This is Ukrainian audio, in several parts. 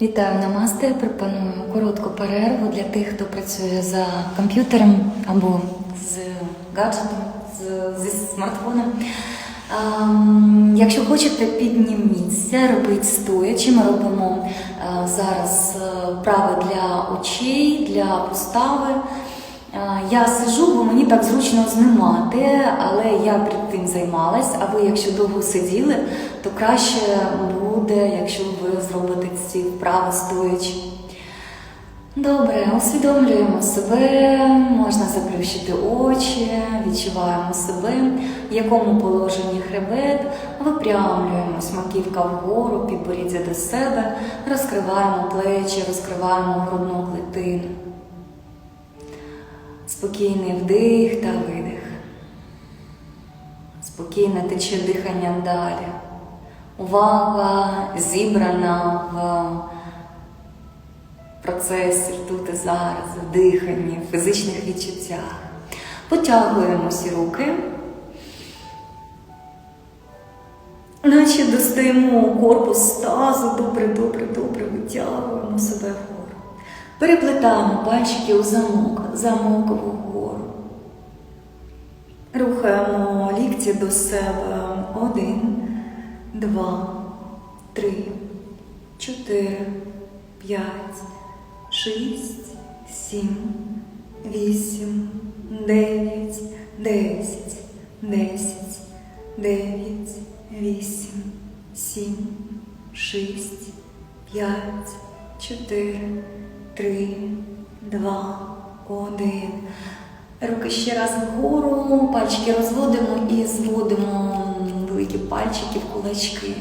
Вітаю намасте. Пропоную коротку перерву для тих, хто працює за комп'ютером або з гаджетом, з, зі смартфоном. Ем, Якщо хочете, підніміться, робіть стоячи. Ми робимо е, зараз е, вправи для очей, для постави. Е, Я сижу, бо мені так зручно знімати, але я перед тим займалась. А ви, якщо довго сиділи, то краще буде, якщо ви зробите ці вправи стоячи. Добре, усвідомлюємо себе, можна заплющити очі, відчуваємо себе, в якому положенні хребет, випрямлюємось, маківка вгору, підборіддя до себе, розкриваємо плечі, розкриваємо грудну клітину. Спокійний вдих та видих. Спокійне тече дихання далі. Увага зібрана в процесі тут і зараз, в диханні, в фізичних відчуттях. Потягуємо всі руки, наче достаємо корпус тазу, добре, добре, добре, витягуємо себе вгору. Переплетаємо пальчики у замок, замок вгору. Рухаємо лікті до себе. Один, два, три, чотири, п'ять, шість, сім, вісім, дев'ять, десять, десять, дев'ять, вісім, сім, шість, п'ять, чотири, три, два, один. Руки ще раз вгору, пальчики розводимо і зводимо великі пальчики в кулачки.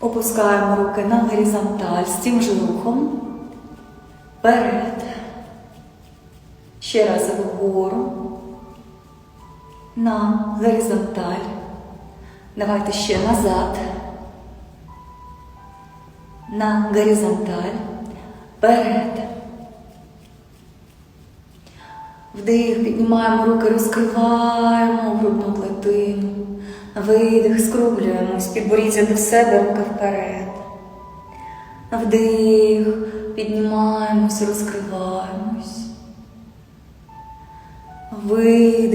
Опускаємо руки на горизонталь з тим же рухом. Вперед. Ще раз вгору. На горизонталь. Давайте ще назад. На горизонталь. Вперед. Вдих, піднімаємо руки, розкриваємо грудну клетину. Видих, скруглюємось, підборіддя до себе, руки вперед. Вдих, піднімаємось, розкриваємось. Видих,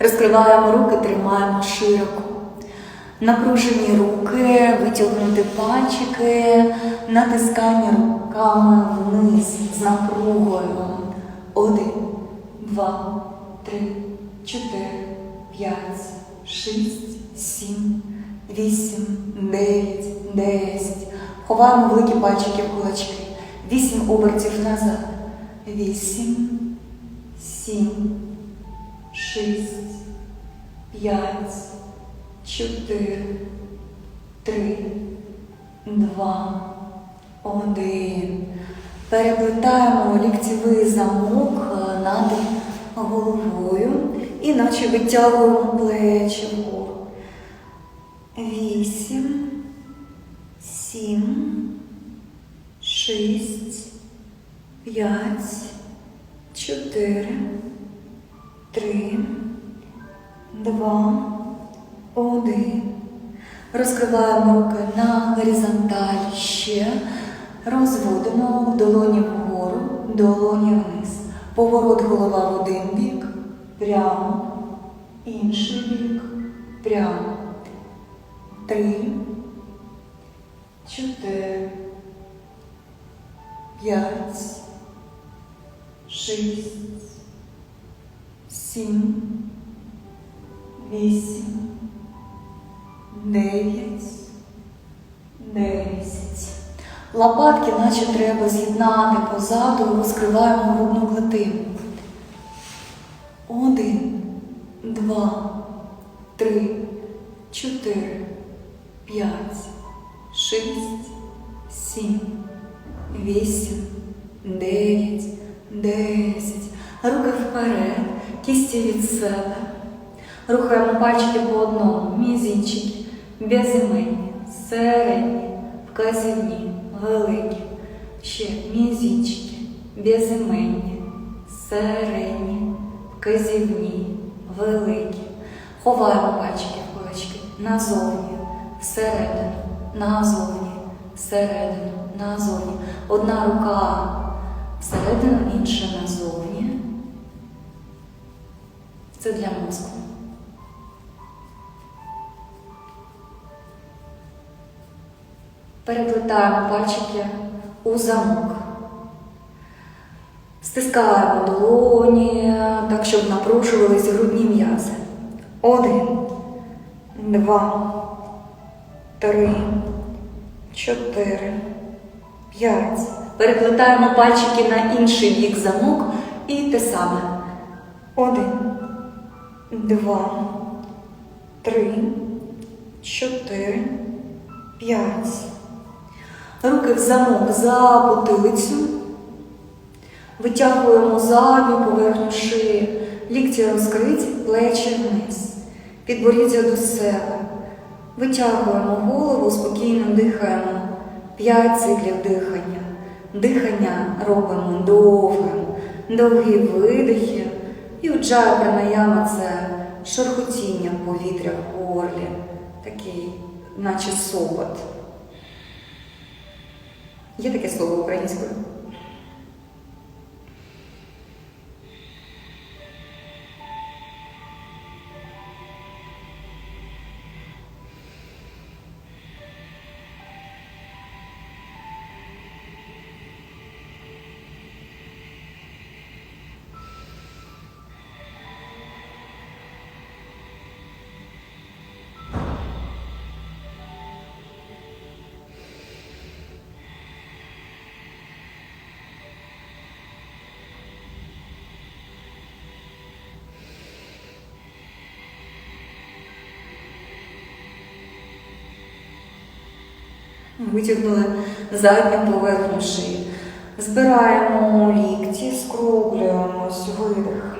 Розкриваємо руки, тримаємо широко. Напружені руки, витягнути пальчики, натискання руками вниз з напругою. Один, два, три, чотири, п'ять, шість, сім, вісім, дев'ять, десять. Ховаємо великі пальчики в кулачки. Вісім обертів назад. Вісім, сім, шість, п'ять, чотири, три, два, один. Переплетаємо ліктєвий замок е, над головою і наче витягуємо плечі. Вісім, сім, шість, п'ять, чотири, три, два, один. Розкриваємо руки на горизонталь ще. Розводимо долоні вгору, долоні вниз. Поворот голова в один бік, прямо, інший бік, прямо. Три, чотири, п'ять, шість, сім, вісім, дев'ять, десять. Лопатки, наче треба з'єднати позаду, розкриваємо грудну клетину. Один, два, три, чотири, п'ять, шість, сім, вісім, дев'ять, десять. Руки вперед, кісті від себе. Рухаємо пальчики по одному, мізинчики, безіменні, середні, вказівні, великі. Ще мізічки, безіменні, середні, вказівні, великі. Ховаємо пальчики в кулачки назовні, всередину, назовні, всередину, назовні. Одна рука всередину, інша назовні. Це для мозку. Переплетаємо пальчики у замок. Стискаємо долоні, так, щоб напружувались грудні м'язи. Один, два, три, чотири, п'ять. Переплетаємо пальчики на інший бік замок і те саме. Один, два, три, чотири, п'ять. Руки в замок за потилицю. Витягуємо задню поверхню шиї, лікті розкриті, плечі вниз, підборіддя до себе. Витягуємо голову, спокійно дихаємо. П'ять циклів дихання. Дихання робимо довгим, довгі видихи. І уджая пранаяма це шорхотіння повітря в горлі, такий, наче сопот. Є таке слово українською? Витягнули задню поверхню шиї. Збираємо лікті, скруглюємось, видих.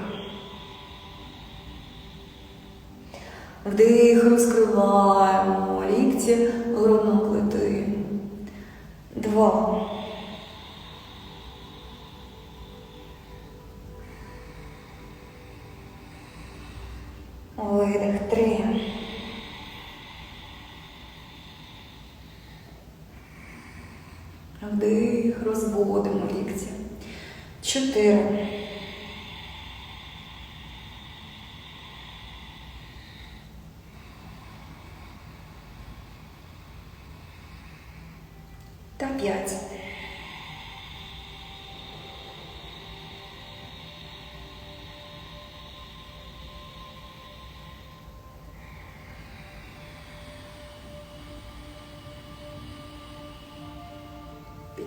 Вдих, розкриваємо лікті, грудну клетину. Два. Видих, три. Вдих, розводимо лікці. Чотири. Та п'ять.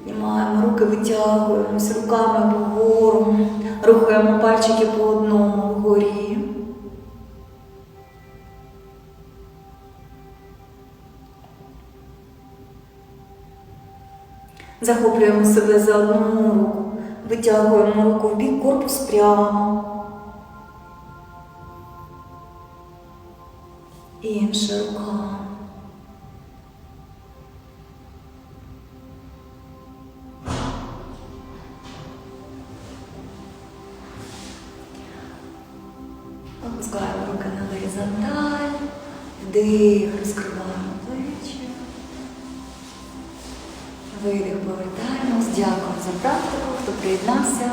Піднімаємо руки, витягуємось руками вгору, рухаємо пальчики по одному вгорі. Захоплюємо себе за одну руку, витягуємо руку в бік, корпус прямо. Інша рука. Опускаємо руки на горизонталь, вдих, розкриваємо плечі. Видих, повертаємось. Дякую за практику, хто приєднався.